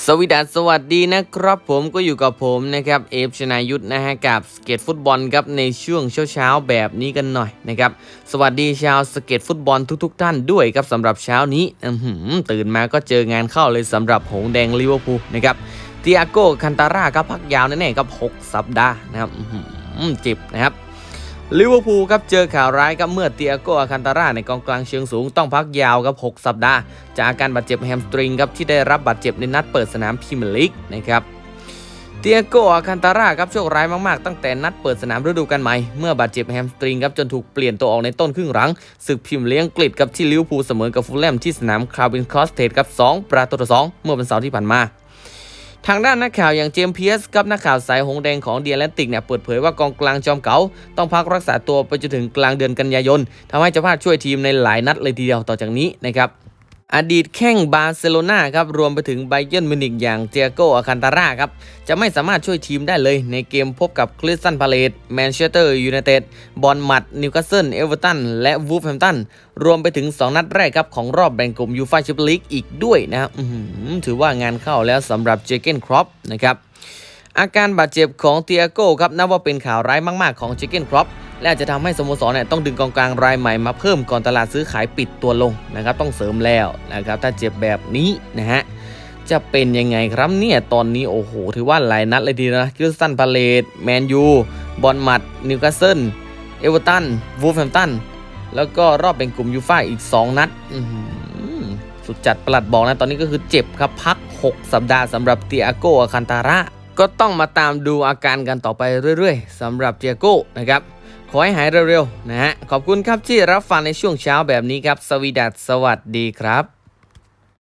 สวีดัสสวัสดีนะครับผมก็อยู่กับผมนะครับเอฟชนายุทธนะฮะกับสเก็ตฟุตบอลครับในช่วงเช้าๆแบบนี้กันหน่อยนะครับสวัสดีชาวสเก็ตฟุตบอลทุกๆ ท่านด้วยครับสำหรับเช้านี้อืตื่นมาก็เจองานเข้าเลยสำหรับหงแดงลิเวอร์พูลนะครับเตียโก้คันตาร่าครับพักยาวแน่ๆครับ 6 สัปดาห์นะครับเจ็บนะครับ ลิเวอร์พูลครับเจอข่าวร้ายครับเมื่อเตียโกอาคันตาร่าในกองกลางเชิงสูงต้องพักยาวครับ 6 สัปดาห์ จากอาการบาดเจ็บแฮมสตริงครับที่ได้รับบาดเจ็บในนัดเปิดสนามพรีเมียร์ลีกนะครับเตียโกอาคันตาร่าครับโชคร้ายมาก ๆ ตั้งแต่นัดเปิดสนามฤดูกาลใหม่ เมื่อบาดเจ็บแฮมสตริงครับจนถูกเปลี่ยนตัวออกในต้นครึ่งหลังศึกพรีเมียร์ลีกอังกฤษครับที่ลิเวอร์พูลเสมอกับฟูลแลมที่สนามคาร์บินคอสเทดครับ2ประตูต่อ2เมื่อวันเสาร์ที่ผ่านมา ทางด้านนักข่าวอย่างเจมส์เพียสกับนักข่าวสายหงแดงของเดียแลนติกเนี่ยเปิดเผยว่ากองกลางจอมเก๋าต้องพักรักษาตัวไปจนถึงกลางเดือนกันยายนทำให้เจ้าภาพช่วยทีมในหลายนัดเลยทีเดียวต่อจากนี้นะครับ อดีตแข้งบาร์เซโลนาครับรวมไปถึงไบเยนมิวนิกอย่างเตียโกอาคันตาร่าครับจะไม่สามารถช่วยทีมได้เลยในเกมพบกับคริสตันพาเลตแมนเชสเตอร์ยูไนเต็ดบอลมัดนิวคาสเซิลเอเวอร์ตันและวูฟแฮมตันรวมไปถึง 2 นัดแรกครับของรอบแบ่งกลุ่มยูฟ่าแชมเปี้ยนลีกอีกด้วยนะครับถือว่างานเข้าแล้วสำหรับเจเกนครอปนะครับอาการบาดเจ็บของเตียโก้ครับนับว่าเป็นข่าวร้ายมาก ๆ ของเจเกนครอป และอาจจะทำให้สโมสรเนี่ยต้องดึงกองกลางรายใหม่มาเพิ่มก่อนตลาดซื้อขายปิดตัวลงนะครับต้องเสริมแล้วนะครับถ้าเจ็บแบบนี้นะฮะจะเป็นยังไงครับเนี่ยตอนนี้โอ้โหถือว่าหลายนัดเลยทีเดีนะคริสตันพาเลตแมนยูบอลมัดนิวคาสเซิลเอเวอร์ตันวูฟแฮมตันแล้วก็รอบแบ่งกลุ่มยูฟ่าอีก 2 นัดสุดจัดประหลัดบอกนะ ตอนนี้ก็คือเจ็บครับพัก 6 สัปดาห์สำหรับเตียโกอาคันตาร่าก็ต้องมาตามดูอาการกันต่อไปเรื่อยๆสำหรับเตียโก้นะครับ ขอให้หายเร็วๆนะฮะ ขอบคุณครับที่รับฟังในช่วงเช้าแบบนี้ครับ สวีดัสสวัสดีครับ